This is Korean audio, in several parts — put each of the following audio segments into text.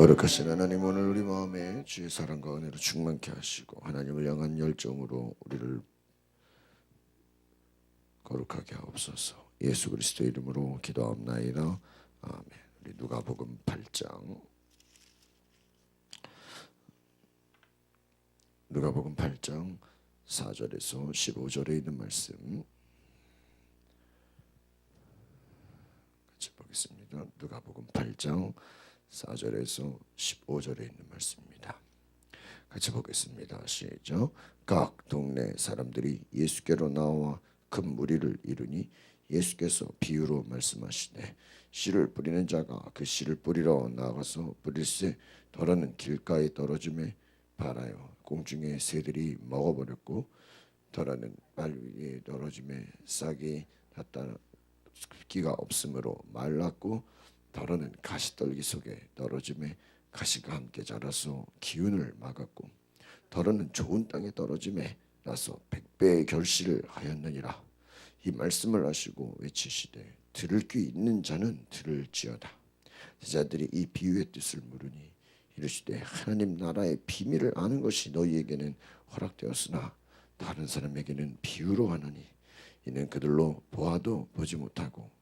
거룩하신 하나님 오늘 우리 마음에 주의 사랑과 은혜로 충만케 하시고 하나님을 향한 열정으로 우리를 거룩하게 하옵소서. 예수 그리스도 이름으로 기도하옵나이다. 아멘. 우리 누가복음 8장. 누가복음 8장 4절에서 15절에 있는 말씀. 같이 보겠습니다. 누가복음 8장 4절에서 15절에 있는 말씀입니다. 같이 보겠습니다. 시작. 각 동네 사람들이 예수께로 나와 큰 무리를 이루니 예수께서 비유로 말씀하시되 씨를 뿌리는 자가 그 씨를 뿌리러 나가서 뿌릴새 덜어는 길가에 떨어짐에 발하여 공중의 새들이 먹어버렸고 덜어는 말 위에 떨어짐에 싹이 닿다 기가 없으므로 말랐고 덜어는 가시떨기 속에 떨어짐에 가시가 함께 자라서 기운을 막았고 덜어는 좋은 땅에 떨어짐에 나서 백배의 결실을 하였느니라. 이 말씀을 하시고 외치시되 들을 귀 있는 자는 들을지어다. 제자들이 이 비유의 뜻을 물으니 이르시되 하나님 나라의 비밀을 아는 것이 너희에게는 허락되었으나 다른 사람에게는 비유로 하느니 이는 그들로 보아도 보지 못하고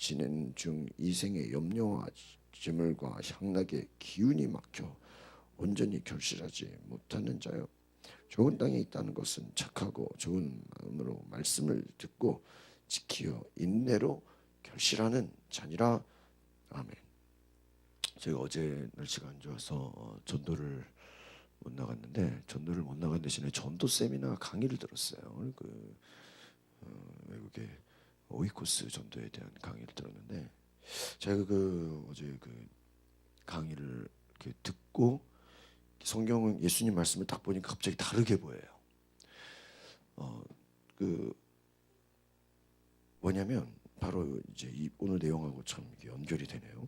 지낸 중 이생의 염려와 지물과 향락의 기운이 막혀 온전히 결실하지 못하는 자요. 좋은 땅에 있다는 것은 착하고 좋은 마음으로 말씀을 듣고 지키어 인내로 결실하는 자니라. 아멘. 제가 어제 날씨가 안 좋아서 어, 전도를 못 나갔는데 전도를 못 나간 대신에 전도 세미나 강의를 들었어요. 그 어, 외국의 오이코스 전도에 대한 강의를 들었는데 제가 그 어제 그 강의를 이렇게 듣고 성경은 예수님 말씀을 딱 보니까 갑자기 다르게 보여요. 어 그 뭐냐면 바로 이제 이 오늘 내용하고 참 연결이 되네요.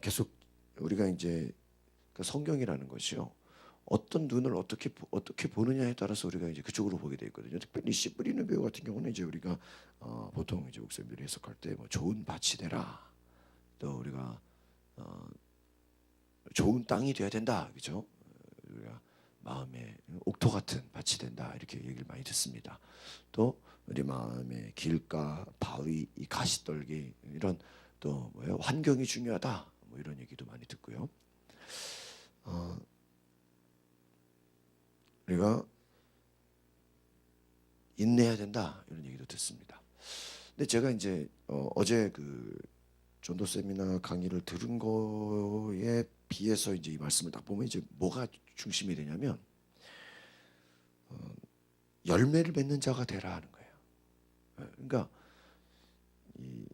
계속 우리가 이제 그 성경이라는 것이요. 어떤 눈을 어떻게 보- 어떻게 보느냐에 따라서 우리가 이제 그쪽으로 보게 돼 있거든요. 특별히 씨 뿌리는 배우 같은 경우는 이제 우리가 어, 보통 이제 목사님들이 해석할 때 뭐 좋은 밭이 되라. 또 우리가 어, 좋은 땅이 돼야 된다. 그죠? 우리가 마음에 옥토 같은 밭이 된다. 이렇게 얘기를 많이 듣습니다. 또 우리 마음의 길가, 바위, 이 가시떨기 이런 또 뭐예요? 환경이 중요하다. 뭐 이런 얘기도 많이 듣고요. 어, 우리가 인내해야 된다 이런 얘기도 듣습니다. 근데 제가 이제 어, 어제 그 전도 세미나 강의를 들은 거에 비해서 이제 이 말씀을 딱 보면 이제 뭐가 중심이 되냐면 어, 열매를 맺는 자가 되라 하는 거예요. 예, 그러니까 이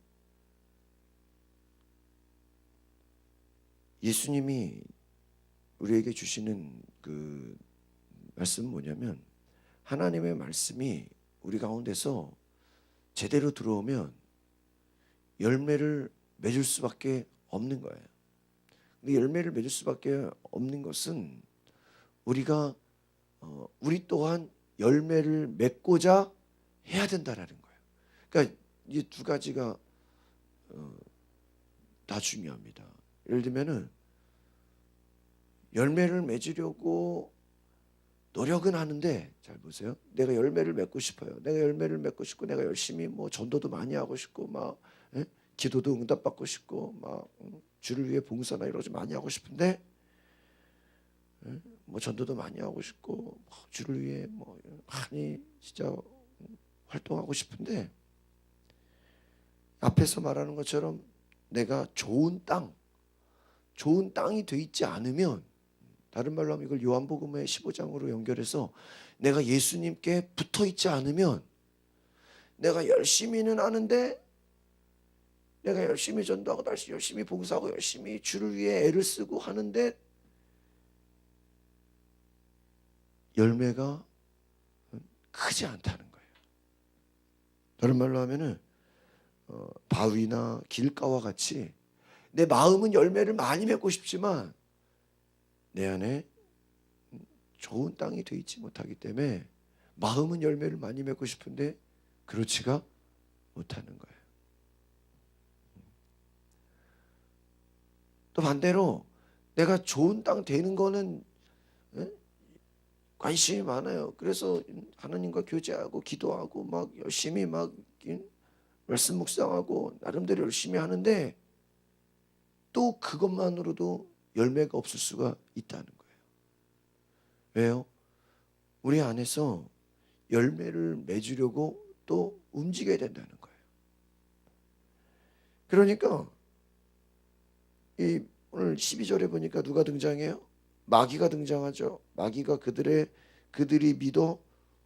예수님이 우리에게 주시는 그 말씀은 뭐냐면 하나님의 말씀이 우리 가운데서 제대로 들어오면 열매를 맺을 수밖에 없는 거예요. 근데 열매를 맺을 수밖에 없는 것은 우리가 어, 우리 또한 열매를 맺고자 해야 된다라는 거예요. 그러니까 이 두 가지가 어, 다 중요합니다. 예를 들면은 열매를 맺으려고 노력은 하는데 잘 보세요. 내가 열매를 맺고 싶어요. 내가 열매를 맺고 싶고 내가 열심히 뭐 전도도 많이 하고 싶고 막 예? 기도도 응답받고 싶고 막 음, 주를 위해 봉사나 이런 거 많이 하고 싶은데 예? 뭐 전도도 많이 하고 싶고 뭐 주를 위해 뭐 많이 진짜 활동하고 싶은데 앞에서 말하는 것처럼 내가 좋은 땅, 좋은 땅이 돼 있지 않으면 다른 말로 하면 이걸 요한복음의 15장으로 연결해서 내가 예수님께 붙어 있지 않으면 내가 열심히는 하는데 내가 열심히 전도하고 다시 열심히 봉사하고 열심히 주를 위해 애를 쓰고 하는데 열매가 크지 않다는 거예요. 다른 말로 하면은 어, 바위나 길가와 같이 내 마음은 열매를 많이 맺고 싶지만 내 안에 좋은 땅이 돼 있지 못하기 때문에 마음은 열매를 많이 맺고 싶은데 그렇지가 못하는 거예요. 또 반대로 내가 좋은 땅 되는 거는 예? 관심이 많아요. 그래서 하나님과 교제하고 기도하고 막 열심히 막 예? 말씀 묵상하고 나름대로 열심히 하는데 또 그것만으로도 열매가 없을 수가 있다는 거예요. 왜요? 우리 안에서 열매를 맺으려고 또 움직여야 된다는 거예요. 그러니까 이 오늘 12절에 보니까 누가 등장해요? 마귀가 등장하죠. 마귀가 그들의 그들이 믿어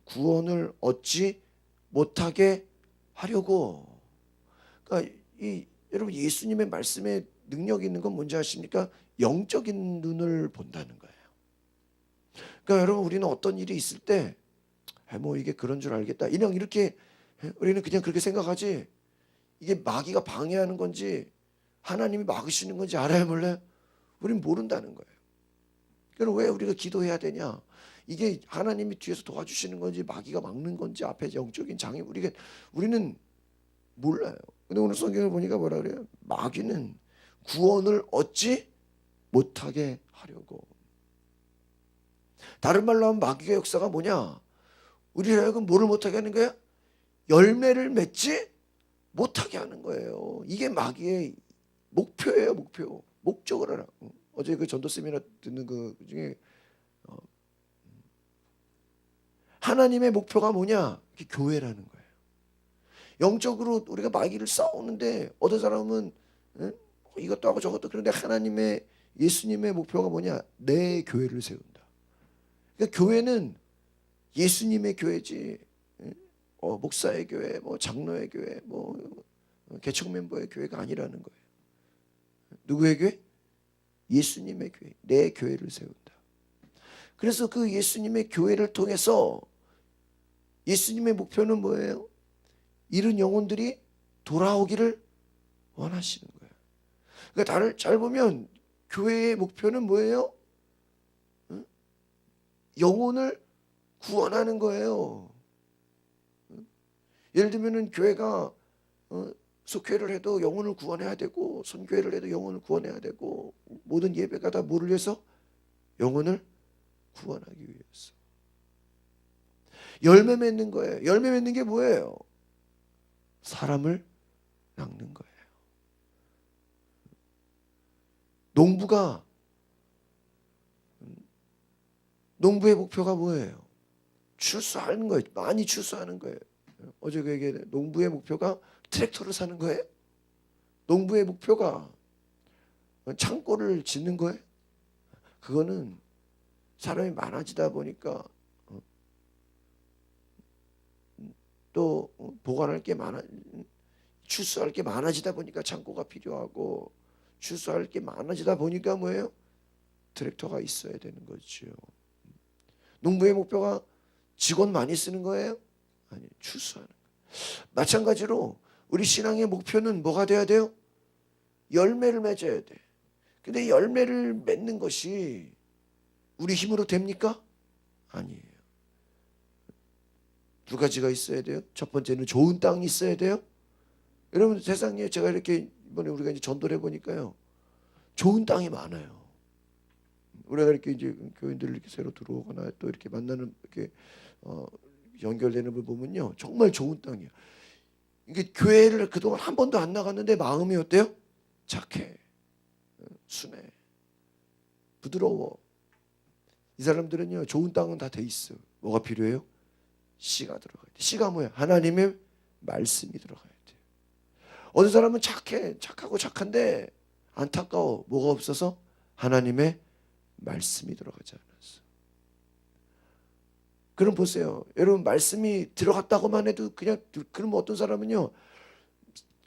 구원을 얻지 못하게 하려고. 그러니까 이 여러분 예수님의 말씀에 능력 있는 건 뭔지 아십니까? 영적인 눈을 본다는 거예요. 그러니까 여러분 우리는 어떤 일이 있을 때, 아, 뭐 이게 그런 줄 알겠다. 그냥 이렇게 우리는 그냥 그렇게 생각하지. 이게 마귀가 방해하는 건지 하나님이 막으시는 건지 알아야 몰라요? 우리는 모른다는 거예요. 그럼 왜 우리가 기도해야 되냐? 이게 하나님이 뒤에서 도와주시는 건지 마귀가 막는 건지 앞에 영적인 장애 우리가 우리는 몰라요. 근데 오늘 성경을 보니까 뭐라 그래요? 마귀는 구원을 얻지 못하게 하려고. 다른 말로 하면 마귀의 역사가 뭐냐? 우리를 하여금 뭐를 못하게 하는 거야? 열매를 맺지 못하게 하는 거예요. 이게 마귀의 목표예요, 목표. 목적을 알아. 어제 그 전도 세미나 듣는 그 중에 어, 하나님의 목표가 뭐냐? 교회라는 거예요. 영적으로 우리가 마귀를 싸우는데 어떤 사람은 응? 이것도 하고 저것도 그런데 하나님의 예수님의 목표가 뭐냐? 내 교회를 세운다. 그러니까 교회는 예수님의 교회지. 응? 어, 목사의 교회, 뭐 장로의 교회, 뭐 개척 멤버의 교회가 아니라는 거예요. 누구의 교회? 예수님의 교회, 내 교회를 세운다. 그래서 그 예수님의 교회를 통해서 예수님의 목표는 뭐예요? 이른 영혼들이 돌아오기를 원하시는 거예요. 그러니까 다를 잘 보면 교회의 목표는 뭐예요? 응? 영혼을 구원하는 거예요. 응? 예를 들면은 교회가 어, 속회를 해도 영혼을 구원해야 되고 선교회를 해도 영혼을 구원해야 되고 모든 예배가 다 뭐를 위해서 영혼을 구원하기 위해서 열매 맺는 거예요. 열매 맺는 게 뭐예요? 사람을 낚는 거예요. 농부가 농부의 목표가 뭐예요? 출수하는 거예요. 많이 출수하는 거예요. 어제 그 얘기 농부의 목표가 트랙터를 사는 거예요? 농부의 목표가 창고를 짓는 거예요? 그거는 사람이 많아지다 보니까 어, 또 보관할 게 많아 출수할 게 많아지다 보니까 창고가 필요하고 출수할 게 많아지다 보니까 뭐예요? 트랙터가 있어야 되는 거죠. 농부의 목표가 직원 많이 쓰는 거예요? 아니, 출수하는 거예요. 마찬가지로 우리 신앙의 목표는 뭐가 돼야 돼요? 열매를 맺어야 돼. 근데 열매를 맺는 것이 우리 힘으로 됩니까? 아니에요. 두 가지가 있어야 돼요. 첫 번째는 좋은 땅이 있어야 돼요. 여러분 세상에 제가 이렇게 이번에 우리가 이제 전도를 해보니까요. 좋은 땅이 많아요. 우리가 이렇게 이제 교인들 이렇게 새로 들어오거나 또 이렇게 만나는 이렇게 어, 연결되는 걸 보면요. 정말 좋은 땅이에요. 이게 교회를 그동안 한 번도 안 나갔는데 마음이 어때요? 착해. 순해. 부드러워. 이 사람들은요. 좋은 땅은 다 돼 있어. 뭐가 필요해요? 씨가 들어가야 돼. 씨가 뭐야? 하나님의 말씀이 들어가야 돼. 어느 사람은 착해. 착하고 착한데 안타까워. 뭐가 없어서? 하나님의 말씀이 들어가지 않았어. 그럼 보세요. 여러분 말씀이 들어갔다고만 해도 그냥 그러면 어떤 사람은요.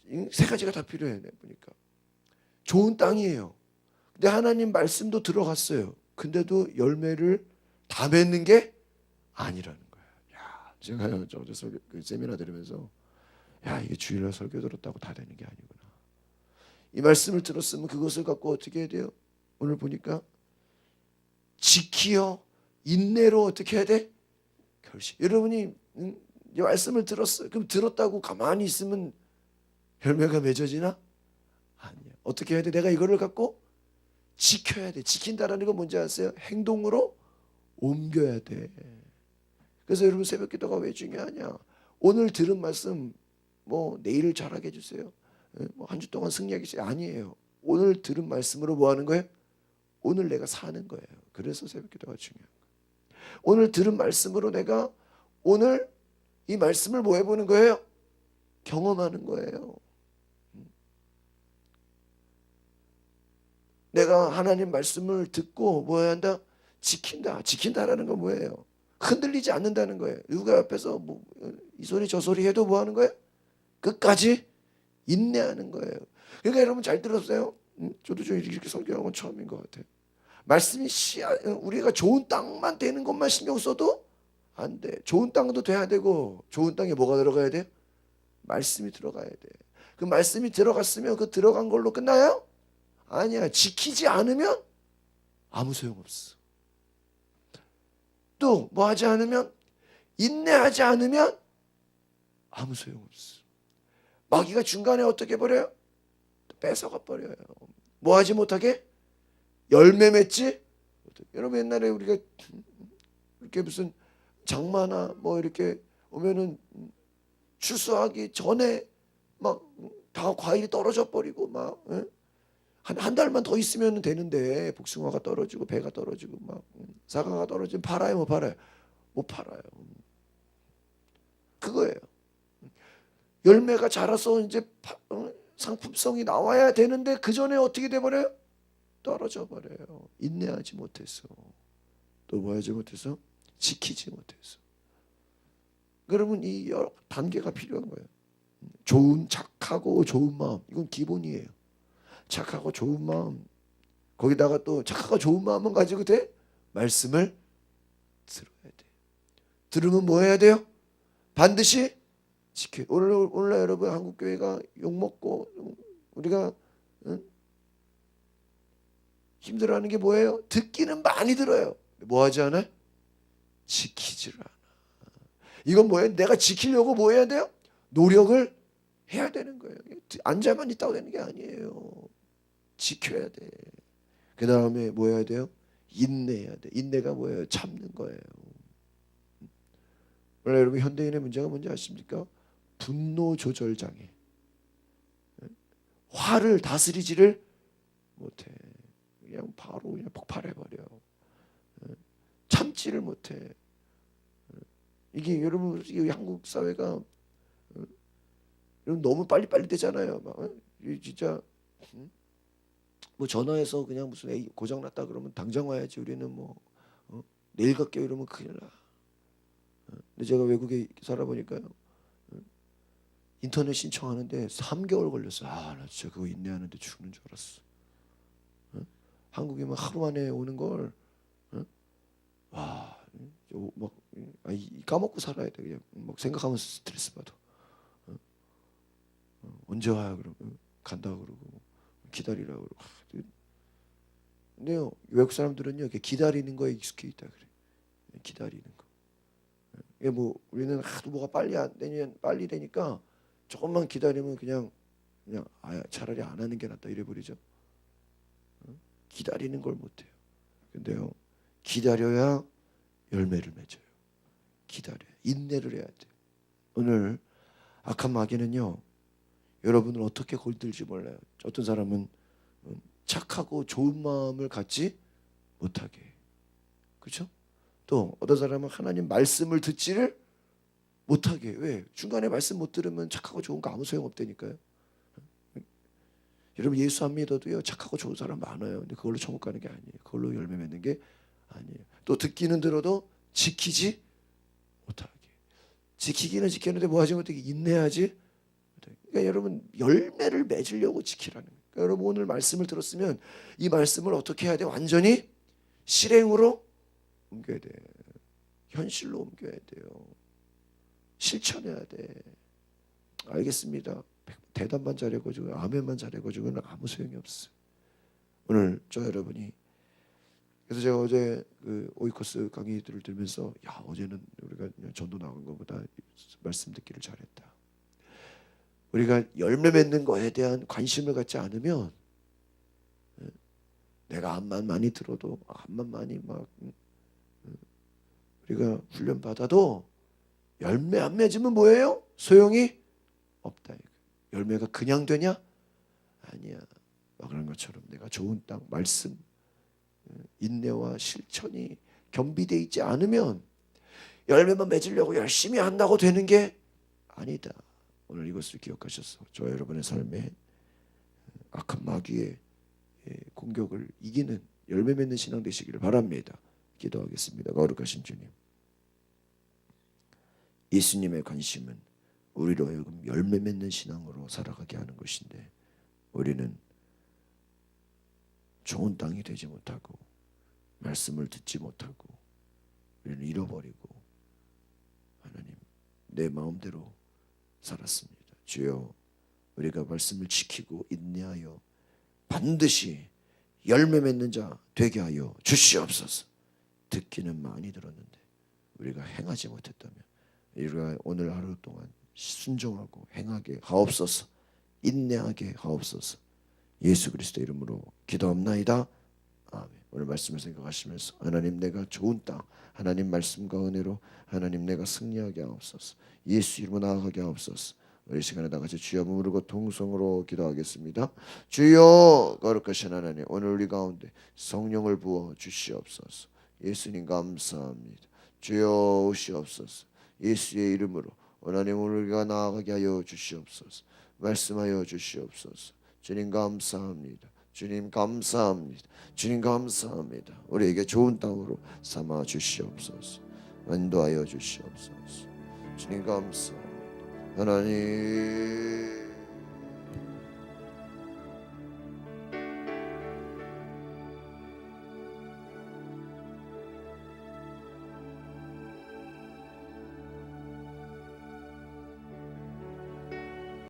이세 가지가 다 필요해 내 보니까 좋은 땅이에요. 근데 하나님 말씀도 들어갔어요. 근데도 열매를 다 맺는 게 아니라는 거예요. 야, 제가요 저그 세미나 들으면서 야 이게 주일날 설교 들었다고 다 되는 게 아니구나. 이 말씀을 들었으면 그것을 갖고 어떻게 해야 돼요? 오늘 보니까 지키어 인내로 어떻게 해야 돼? 결심. 여러분이 음, 이 말씀을 들었어요. 그럼 들었다고 가만히 있으면 열매가 맺어지나? 아니야. 어떻게 해야 돼? 내가 이거를 갖고 지켜야 돼. 지킨다라는 건 뭔지 아세요? 행동으로 옮겨야 돼. 그래서 여러분 새벽 기도가 왜 중요하냐? 오늘 들은 말씀 뭐 내일 잘하게 해주세요. 예, 뭐한 주 동안 해주세요. 아니에요. 오늘 들은 말씀으로 뭐 하는 거예요? 오늘 내가 사는 거예요. 그래서 새벽 기도가 중요한 거예요. 오늘 들은 말씀으로 내가 오늘 이 말씀을 뭐 해보는 거예요? 경험하는 거예요. 내가 하나님 말씀을 듣고 뭐 해야 한다? 지킨다. 지킨다라는 건 뭐예요? 흔들리지 않는다는 거예요. 누가 옆에서 뭐 이 소리 저 소리 해도 뭐 하는 거예요? 끝까지 인내하는 거예요. 그러니까 여러분 잘 들었어요? 음, 저도 좀 이렇게 설교한 건 처음인 것 같아요. 말씀이 씨야 우리가 좋은 땅만 되는 것만 신경 써도 안 돼. 좋은 땅도 돼야 되고 좋은 땅에 뭐가 들어가야 돼? 말씀이 들어가야 돼. 그 말씀이 들어갔으면 그 들어간 걸로 끝나요? 아니야. 지키지 않으면 아무 소용 없어. 또 뭐 하지 않으면 인내하지 않으면 아무 소용 없어. 마귀가 중간에 어떻게 버려요? 뺏어가 버려요. 뭐 하지 못하게 열매 맺지. 여러분 옛날에 우리가 이렇게 무슨 장마나 뭐 이렇게 오면은 추수하기 전에 막 다 과일이 떨어져 버리고 막 한 한 달만 더 있으면 되는데 복숭아가 떨어지고 배가 떨어지고 막 음, 사과가 떨어지면 팔아요 못 팔아요 못 팔아요 그거예요 열매가 자라서 이제 파- 어, 상품성이 나와야 되는데 그 전에 어떻게 돼 버려요? 떨어져 버려요. 인내하지 못해서. 또 뭐 하지 못해서? 지키지 못해서. 여러분 이 여러 단계가 필요한 거예요. 좋은 착하고 좋은 마음. 이건 기본이에요. 착하고 좋은 마음. 거기다가 또 착하고 좋은 마음만 가지고 돼? 말씀을 들어야 돼 들으면 뭐 해야 돼요? 반드시 지켜 오늘 오늘날 여러분 한국 교회가 욕 먹고 우리가 응? 힘들어하는 게 뭐예요 듣기는 많이 들어요 뭐 하지 않아요 지키지를 않아 이건 뭐예요 내가 지키려고 뭐 해야 돼요 노력을 해야 되는 거예요. 앉아만 있다고 되는 게 아니에요. 지켜야 돼. 그 다음에 뭐 해야 돼요? 인내해야 돼. 인내가 뭐예요? 참는 거예요. 원래 여러분 현대인의 문제가 뭔지 아십니까? 분노 조절 장애. 화를 다스리지를 못해. 그냥 바로 그냥 폭발해 버려. 참지를 못해. 이게 여러분 이 한국 사회가 여러분 너무 빨리빨리 되잖아요. 막 진짜 음? 뭐 전화해서 그냥 무슨 고장 났다 그러면 당장 와야지. 우리는 뭐 어? 내일 갈게요 이러면 큰일 나. 어? 근데 제가 외국에 살아보니까요. 어? 인터넷 신청하는데 3개월 걸렸어. 아, 나 진짜 그거 인내하는데 죽는 줄 알았어. 어? 한국에 막 하루 만에 오는 걸 어? 와, 저막 아, 이- 까먹고 살아야 돼. 그냥 막 생각하면서 스트레스 받아. 언제 와요? 그러면 어, 간다 그러고 기다리라 그러고. 하, 근데요 외국 사람들은요 이렇게 기다리는 거에 익숙해 있다 그래. 기다리는 거. 이게 뭐 우리는 하도 뭐가 빨리 안 되면 빨리 되니까 조금만 기다리면 그냥 그냥 아 차라리 안 하는 게 낫다 이래 버리죠. 어? 기다리는 걸 못해요. 근데요 기다려야 열매를 맺어요. 기다려 인내를 해야 돼. 오늘 악한 마귀는요 여러분을 어떻게 골들지 몰라요. 어떤 사람은 음, 착하고 좋은 마음을 갖지 못하게. 그렇죠? 또 어떤 사람은 하나님 말씀을 듣지를 못하게. 왜? 중간에 말씀 못 들으면 착하고 좋은 거 아무 소용 없다니까요. 여러분 예수 안 믿어도요 착하고 좋은 사람 많아요. 근데 그걸로 천국 가는 게 아니에요. 그걸로 열매 맺는 게 아니에요. 또 듣기는 들어도 지키지 못하게. 지키기는 지켰는데 뭐 하지 못하게 인내하지. 그러니까 여러분 열매를 맺으려고 지키라는 거예요. 그러니까 여러분 오늘 말씀을 들었으면 이 말씀을 어떻게 해야 돼? 완전히 실행으로 옮겨야 돼. 현실로 옮겨야 돼요. 실천해야 돼. 알겠습니다. 대답만 잘해가지고 아멘만 잘해가지고는 아무 소용이 없어. 오늘 저 여러분이 그래서 제가 어제 그 오이코스 강의들을 들으면서 야 어제는 우리가 전도 나간 것보다 말씀 듣기를 잘했다. 우리가 열매 맺는 거에 대한 관심을 갖지 않으면 예, 내가 암만 많이 들어도 암만 많이 막 음, 음, 우리가 훈련 받아도 열매 안 맺으면 뭐예요? 소용이 없다. 열매가 그냥 되냐? 아니야. 막 그런 것처럼 내가 좋은 땅 말씀 어, 인내와 실천이 겸비돼 있지 않으면 열매만 맺으려고 열심히 한다고 되는 게 아니다. 오늘 이것을 기억하셔서 저 여러분의 삶에 악한 마귀의 예, 공격을 이기는 열매 맺는 신앙 되시기를 바랍니다. 기도하겠습니다. 거룩하신 주님. 예수님의 관심은 우리로 하여금 열매 맺는 신앙으로 살아가게 하는 것인데 우리는 좋은 땅이 되지 못하고 말씀을 듣지 못하고 우리는 잃어버리고 하나님 내 마음대로 살았습니다. 주여 우리가 말씀을 지키고 인내하여 반드시 열매 맺는 자 되게 하여 주시옵소서. 듣기는 많이 들었는데 우리가 행하지 못했다면 우리가 오늘 하루 동안 순종하고 행하게 하옵소서. 인내하게 하옵소서. 예수 그리스도 이름으로 기도합나이다. 아멘. 오늘 말씀을 생각하시면서 하나님 내가 좋은 땅 하나님 말씀과 은혜로 하나님 내가 승리하게 하옵소서. 예수 이름으로 나아가게 하옵소서. 우리 시간에 다 같이 주여 부르고 동성으로 기도하겠습니다. 주여 거룩하신 하나님 오늘 우리 가운데 성령을 부어 주시옵소서. 예수님 감사합니다. 주여 오시옵소서. 예수의 이름으로 하나님 오늘 우리가 나아가게 하여 주시옵소서. 말씀하여 주시옵소서. 주님 감사합니다. 주님 감사합니다. 주님 감사합니다. 우리에게 좋은 땅으로 삼아 주시옵소서. 인도하여 주시옵소서. 주님 감사합니다. 하나님